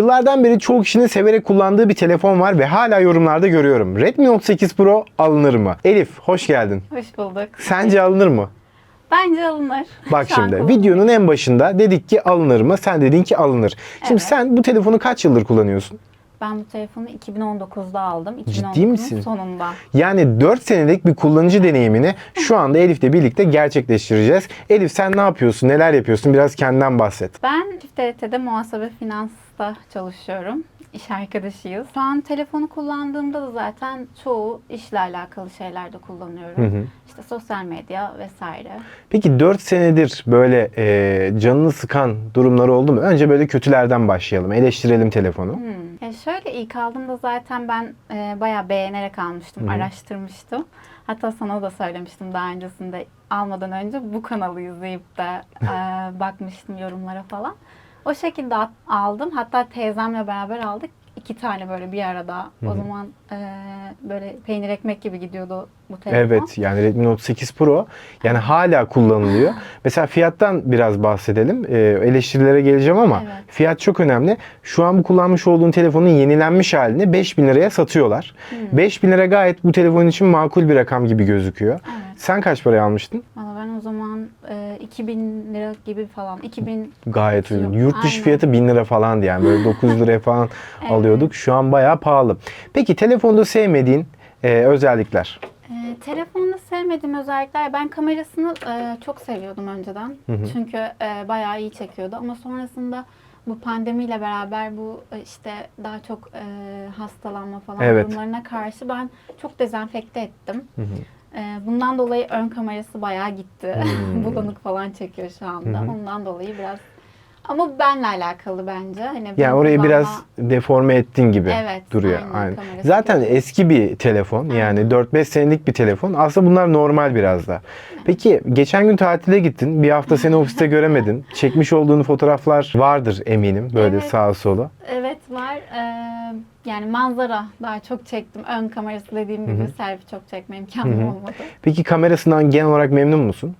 Yıllardan beri çoğu kişinin severek kullandığı bir telefon var ve hala yorumlarda görüyorum. Redmi Note 8 Pro alınır mı? Elif hoş geldin. Hoş bulduk. Sence alınır mı? Bence alınır. Bak Şu şimdi videonun en başında dedik ki alınır mı? Sen dedin ki alınır. Şimdi Evet. sen bu telefonu kaç yıldır kullanıyorsun? Ben bu telefonu 2019'da aldım. Ciddi 2019'un misin? sonunda. Yani 4 senelik bir kullanıcı deneyimini şu anda Elif'le birlikte gerçekleştireceğiz. Elif sen ne yapıyorsun? Neler yapıyorsun? Biraz kendinden bahset. Ben Çift TRT'de muhasebe finansta çalışıyorum. İş arkadaşıyız. Şu an telefonu kullandığımda da zaten çoğu işle alakalı şeylerde kullanıyorum. Hı hı. İşte sosyal medya vesaire. Peki 4 senedir böyle e, canını sıkan durumlar oldu mu? Önce böyle kötülerden başlayalım. Eleştirelim telefonu. Hmm. Ya şöyle ilk aldığımda zaten ben e, bayağı beğenerek almıştım, Hı hı. araştırmıştım. Hatta sana da söylemiştim daha öncesinde almadan önce bu kanalı izleyip de e, bakmıştım yorumlara falan. O şekilde aldım. Hatta teyzemle beraber aldık. İki tane böyle bir arada. O zaman e, böyle peynir ekmek gibi gidiyordu bu telefon. Evet yani Redmi Note 8 Pro yani hala kullanılıyor. Mesela fiyattan biraz bahsedelim. Ee, eleştirilere geleceğim ama Evet. fiyat çok önemli. Şu an bu kullanmış olduğun telefonun yenilenmiş halini 5000 liraya satıyorlar. Hmm. 5000 lira gayet bu telefon için makul bir rakam gibi gözüküyor. Evet. Sen kaç paraya almıştın? Valla ben o zaman e, 2000 lira gibi falan. 2000 Gayet uygun. Yurt dışı aynen. fiyatı 1000 lira falandı yani böyle 900 liraya falan Evet. alıyorduk. Şu an bayağı pahalı. Peki telefonda sevmediğin e, özellikler? Ee, telefonda sevmediğim özellikler ben kamerasını e, çok seviyordum önceden. Hı hı. Çünkü e, bayağı iyi çekiyordu ama sonrasında bu pandemiyle beraber bu e, işte daha çok e, hastalanma falan Evet. durumlarına karşı ben çok dezenfekte ettim. Hı hı. E, bundan dolayı ön kamerası bayağı gitti. Hmm. Bulanık falan çekiyor şu anda. Hı hı. Ondan dolayı biraz ama bu benle alakalı bence. Hani Yani orayı kullanma- biraz deforme ettin gibi Evet, duruyor. aynen, Aynen. Zaten gibi. eski bir telefon yani 4-5 senelik bir telefon. Aslında bunlar normal biraz da. Peki geçen gün tatile gittin. Bir hafta seni ofiste göremedin. Çekmiş olduğun fotoğraflar vardır eminim böyle Evet. sağa sola. Evet var. Ee, yani manzara daha çok çektim. Ön kamerası dediğim gibi selfie çok çekme imkanım olmadı. Peki kamerasından genel olarak memnun musun?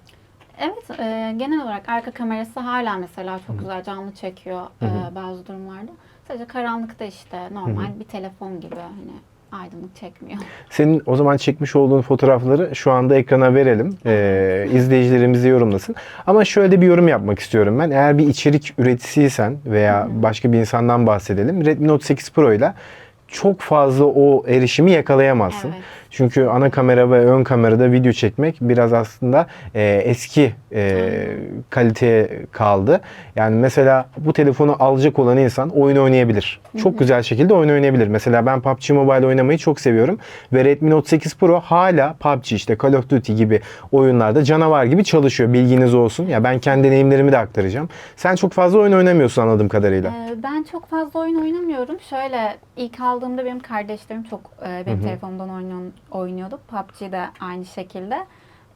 Evet e, genel olarak arka kamerası hala mesela çok güzel canlı çekiyor e, bazı durumlarda. Sadece karanlıkta işte normal bir telefon gibi hani aydınlık çekmiyor. Senin o zaman çekmiş olduğun fotoğrafları şu anda ekrana verelim. Ee, izleyicilerimiz de yorumlasın. Ama şöyle bir yorum yapmak istiyorum ben. Eğer bir içerik üreticisiysen veya başka bir insandan bahsedelim. Redmi Note 8 Pro ile çok fazla o erişimi yakalayamazsın. Evet. Çünkü ana kamera ve ön kamerada video çekmek biraz aslında e, eski e, kaliteye kaldı. Yani mesela bu telefonu alacak olan insan oyun oynayabilir. Çok güzel şekilde oyun oynayabilir. Mesela ben PUBG Mobile oynamayı çok seviyorum. Ve Redmi Note 8 Pro hala PUBG işte Call of Duty gibi oyunlarda canavar gibi çalışıyor. Bilginiz olsun. Ya ben kendi deneyimlerimi de aktaracağım. Sen çok fazla oyun oynamıyorsun anladığım kadarıyla. Ee, ben çok fazla oyun oynamıyorum. Şöyle ilk aldığımda benim kardeşlerim çok e, benim telefonumdan oynuyor, oynuyordu. PUBG de aynı şekilde.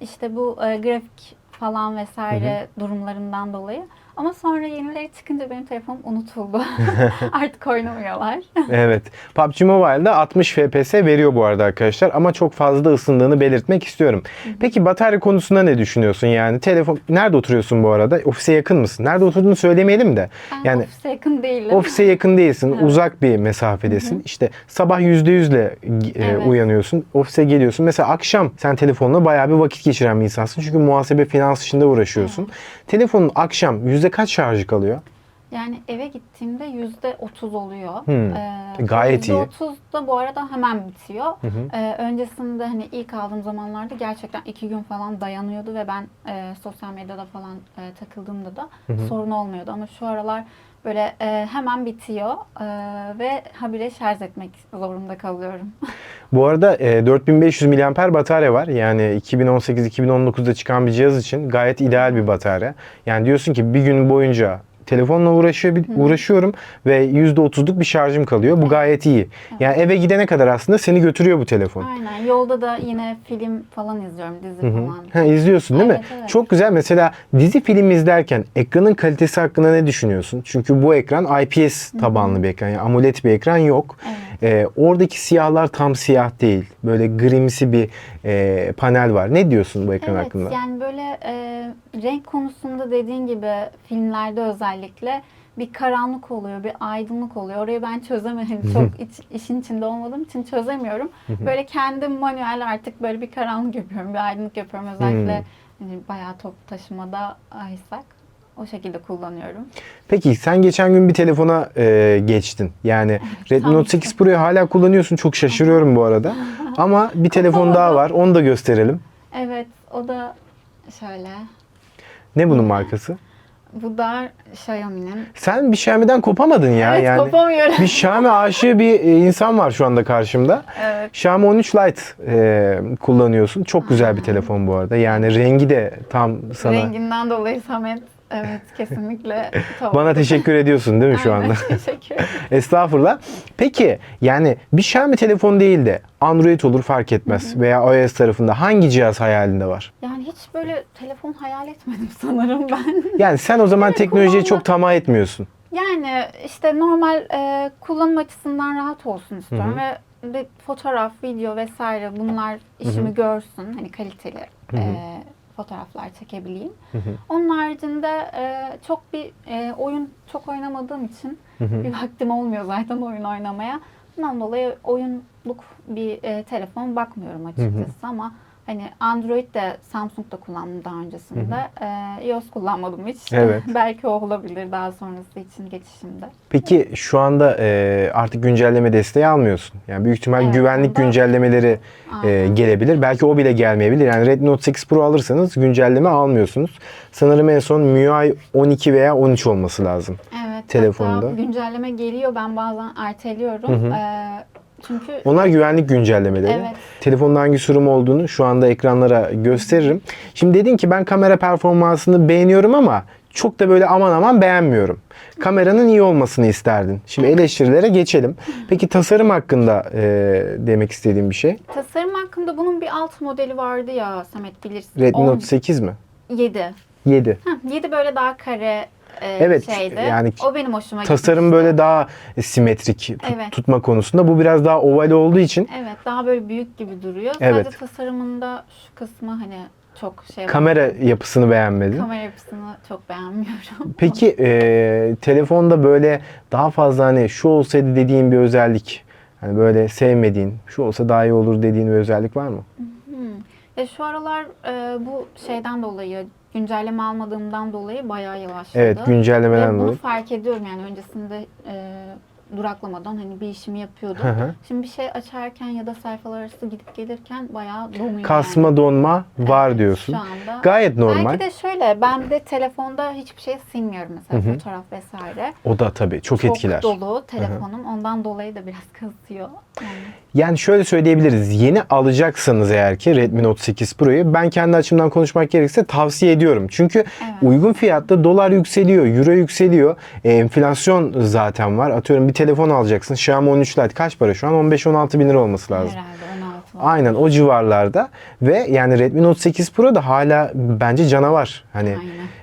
İşte bu e, grafik falan vesaire durumlarından dolayı. Ama sonra yenileri çıkınca benim telefonum unutuldu. Artık oynamıyorlar. Evet. PUBG Mobile'da 60 FPS veriyor bu arada arkadaşlar ama çok fazla ısındığını belirtmek istiyorum. Peki batarya konusunda ne düşünüyorsun yani? Telefon nerede oturuyorsun bu arada? Ofise yakın mısın? Nerede oturduğunu söylemeyelim de. Ben Yani ofise yakın değilim. ofise yakın değilsin. Evet. Uzak bir mesafedesin. İşte sabah %100 ile e, Evet. uyanıyorsun. Ofise geliyorsun. Mesela akşam sen telefonla bayağı bir vakit geçiren bir insansın. Çünkü muhasebe finans işinde uğraşıyorsun. Telefonun akşam yüzde kaç şarjı kalıyor? Yani eve gittiğimde yüzde otuz oluyor. Hmm. Ee, Gayet iyi. Yüzde otuz da bu arada hemen bitiyor. hı. Ee, öncesinde hani ilk aldığım zamanlarda gerçekten iki gün falan dayanıyordu ve ben e, sosyal medyada falan e, takıldığımda da sorun olmuyordu. Ama şu aralar böyle e, hemen bitiyor e, ve habire şarj etmek zorunda kalıyorum. Bu arada e, 4500 mAh batarya var. Yani 2018-2019'da çıkan bir cihaz için gayet ideal bir batarya. Yani diyorsun ki bir gün boyunca telefonla uğraşıyor, bir- uğraşıyorum ve %30'luk bir şarjım kalıyor. Bu gayet iyi. Yani eve gidene kadar aslında seni götürüyor bu telefon. Aynen. Yolda da yine film falan izliyorum, dizi falan. Ha, izliyorsun değil mi? Evet, evet. Çok güzel. Mesela dizi film izlerken ekranın kalitesi hakkında ne düşünüyorsun? Çünkü bu ekran IPS tabanlı bir ekran. Yani AMOLED bir ekran yok. Evet. Ee, oradaki siyahlar tam siyah değil. Böyle grimsi bir e, panel var. Ne diyorsun bu ekran Evet hakkında? yani böyle e, renk konusunda dediğin gibi filmlerde özellikle bir karanlık oluyor, bir aydınlık oluyor. Orayı ben çözemedim. Çok iç- işin içinde olmadığım için çözemiyorum. böyle kendim manuel artık böyle bir karanlık yapıyorum, bir aydınlık yapıyorum. Özellikle hani bayağı top taşımada aysak o şekilde kullanıyorum. Peki sen geçen gün bir telefona e, geçtin. Yani Redmi Note ki. 8 Pro'yu hala kullanıyorsun. Çok şaşırıyorum bu arada. Ama bir telefon daha var. Onu da gösterelim. Evet, o da şöyle. Ne bunun markası? Bu da Xiaomi'nin. Sen bir Xiaomi'den kopamadın ya. evet, yani kopamıyorum. bir Xiaomi aşığı bir e, insan var şu anda karşımda. evet. Xiaomi 13 Lite e, kullanıyorsun. Çok güzel bir telefon bu arada. Yani rengi de tam sana. Renginden dolayı Samet evet kesinlikle. Bana teşekkür ediyorsun değil mi şu Aynen, anda? teşekkür. Estağfurullah. Peki yani bir Xiaomi telefon değil de Android olur fark etmez veya iOS tarafında hangi cihaz hayalinde var? Yani hiç böyle telefon hayal etmedim sanırım ben. Yani sen o zaman teknolojiye kullanma- çok tamah etmiyorsun. Yani işte normal e, kullanım açısından rahat olsun istiyorum ve bir fotoğraf, video vesaire bunlar işimi görsün. Hani kaliteli e, fotoğraflar çekebileyim. Onun haricinde e, çok bir e, oyun çok oynamadığım için bir vaktim olmuyor zaten oyun oynamaya. Bundan dolayı oyunluk bir e, telefon bakmıyorum açıkçası ama hani Android de Samsung'da kullandım daha öncesinde. E, iOS kullanmadım hiç. Evet. Belki o olabilir daha sonrası için geçişimde. Peki şu anda e, artık güncelleme desteği almıyorsun. Yani büyük ihtimal Evet, güvenlik onda- güncellemeleri e, Aynen. gelebilir. Belki o bile gelmeyebilir. Yani Redmi Note 8 Pro alırsanız güncelleme almıyorsunuz. Sanırım en son MIUI 12 veya 13 olması lazım. Evet. telefonda. Hatta güncelleme geliyor. Ben bazen erteliyorum. E, çünkü Onlar güvenlik güncellemeleri. Evet. Telefonun hangi sürüm olduğunu şu anda ekranlara gösteririm. Şimdi dedin ki ben kamera performansını beğeniyorum ama çok da böyle aman aman beğenmiyorum. Kameranın iyi olmasını isterdin. Şimdi eleştirilere geçelim. Peki tasarım hakkında e, demek istediğim bir şey. tasarım hakkında bunun bir alt modeli vardı ya Samet bilirsin. Redmi Note 8 mi? 7. 7. Heh, 7 böyle daha kare e, Evet, şeydi. yani o benim hoşuma Tasarım gitmişti. böyle daha simetrik tut- Evet. tutma konusunda. Bu biraz daha oval olduğu için Evet daha böyle büyük gibi duruyor. Evet. Sadece tasarımında şu kısmı hani çok şey kamera yapısını beğenmedin. Kamera yapısını çok beğenmiyorum. Peki e, telefonda böyle daha fazla hani şu olsaydı dediğin bir özellik, hani böyle sevmediğin, şu olsa daha iyi olur dediğin bir özellik var mı? Hmm. Ya şu aralar e, bu şeyden dolayı güncelleme almadığımdan dolayı bayağı yavaşladı. Evet, Ve güncellemeden bunu dolayı. fark ediyorum yani öncesinde e, duraklamadan hani bir işimi yapıyordum. Hı hı. Şimdi bir şey açarken ya da sayfalar arası gidip gelirken bayağı donuyor Kasma yani. donma var Evet, diyorsun. Şu. Gayet normal. Belki de şöyle ben de telefonda hiçbir şey silmiyorum mesela fotoğraf vesaire. O da tabii çok, Çok etkiler. dolu telefonum. Ondan dolayı da biraz kızıyor. Yani Yani şöyle söyleyebiliriz. Yeni alacaksanız eğer ki Redmi Note 8 Pro'yu ben kendi açımdan konuşmak gerekirse tavsiye ediyorum. Çünkü Evet. uygun fiyatta dolar yükseliyor, euro yükseliyor. E, enflasyon zaten var. Atıyorum bir telefon alacaksın. Xiaomi 13 Lite kaç para şu an? 15-16 bin lira olması lazım. herhalde 16 var. Aynen o civarlarda ve yani Redmi Note 8 Pro da hala bence canavar. Hani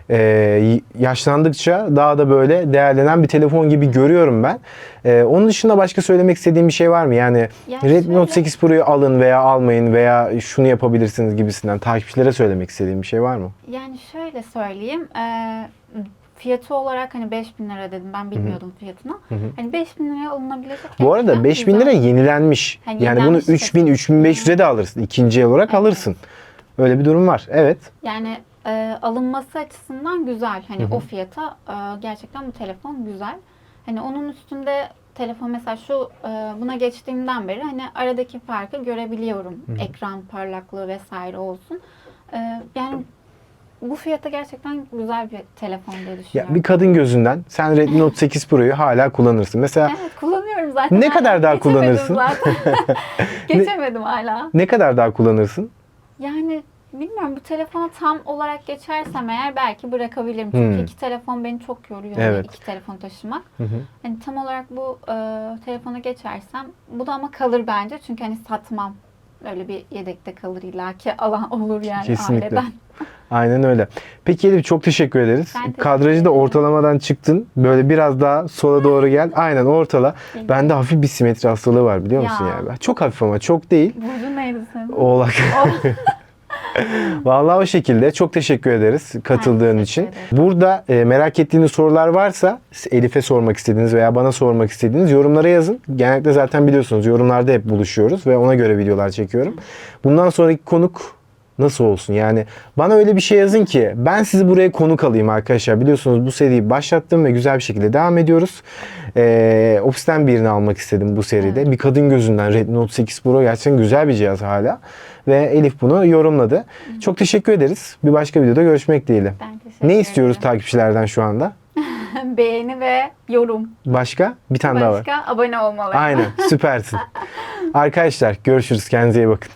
e, yaşlandıkça daha da böyle değerlenen bir telefon gibi görüyorum ben. E, onun dışında başka söylemek istediğim bir şey var mı? Yani Ya Redmi Note şöyle- 8 Pro'yu alın veya almayın veya şunu yapabilirsiniz gibisinden takipçilere söylemek istediğim bir şey var mı? Yani şöyle söyleyeyim. eee, fiyatı olarak hani 5000 lira dedim. Ben bilmiyordum fiyatını. Hani 5000 liraya alınabilecek Bu arada gerçekten 5000 lira yenilenmiş. Yani bunu yenilenmiş 3000 3500'e de alırsın. İkinci el olarak Evet. alırsın. Öyle bir durum var. Evet. Yani eee, alınması açısından güzel. Hani o fiyata eee, gerçekten bu telefon güzel. Hani onun üstünde telefon mesela şu eee, buna geçtiğimden beri hani aradaki farkı görebiliyorum. Ekran parlaklığı vesaire olsun. Eee, yani bu fiyata gerçekten güzel bir telefon diye Ya düşünüyorum. bir kadın gözünden sen Redmi Note 8 Pro'yu hala kullanırsın. Mesela Evet kullanıyorum zaten. Ne kadar daha Geçemedim kullanırsın? Zaten. Geçemedim hala. ne kadar daha kullanırsın? Yani bilmiyorum bu telefona tam olarak geçersem eğer belki bırakabilirim. Çünkü Hmm. iki telefon beni çok yoruyor. Evet. hani iki telefon taşımak. Hı hı. Hani tam olarak bu e, telefona geçersem bu da ama kalır bence. Çünkü hani satmam. Öyle bir yedekte kalır illaki alan olur yani Kesinlikle. aileden. Aynen öyle. Peki Elif çok teşekkür ederiz. Ben teşekkür Kadrajı da ortalamadan çıktın. Böyle biraz daha sola doğru gel. Aynen ortala. Geliyor. Bende hafif bir simetri hastalığı var biliyor musun Ya. yani? Çok hafif ama çok değil. Burcu neydi senin? Oğlak. Vallahi o şekilde. Çok teşekkür ederiz katıldığın teşekkür için. Burada e, merak ettiğiniz sorular varsa Elif'e sormak istediğiniz veya bana sormak istediğiniz yorumlara yazın. Genellikle zaten biliyorsunuz yorumlarda hep buluşuyoruz ve ona göre videolar çekiyorum. Bundan sonraki konuk nasıl olsun? Yani bana öyle bir şey yazın ki ben sizi buraya konuk alayım arkadaşlar. Biliyorsunuz bu seriyi başlattım ve güzel bir şekilde devam ediyoruz. Ee, ofisten birini almak istedim bu seride. Bir kadın gözünden Redmi Note 8 Pro gerçekten güzel bir cihaz hala. Ve Elif bunu yorumladı. Çok teşekkür ederiz. Bir başka videoda görüşmek dileğiyle. Ben teşekkür Ne istiyoruz ederim. takipçilerden şu anda? Beğeni ve yorum. Başka? Bir tane daha var. Başka abone olmaları. Aynen süpersin. Arkadaşlar görüşürüz. Kendinize iyi bakın.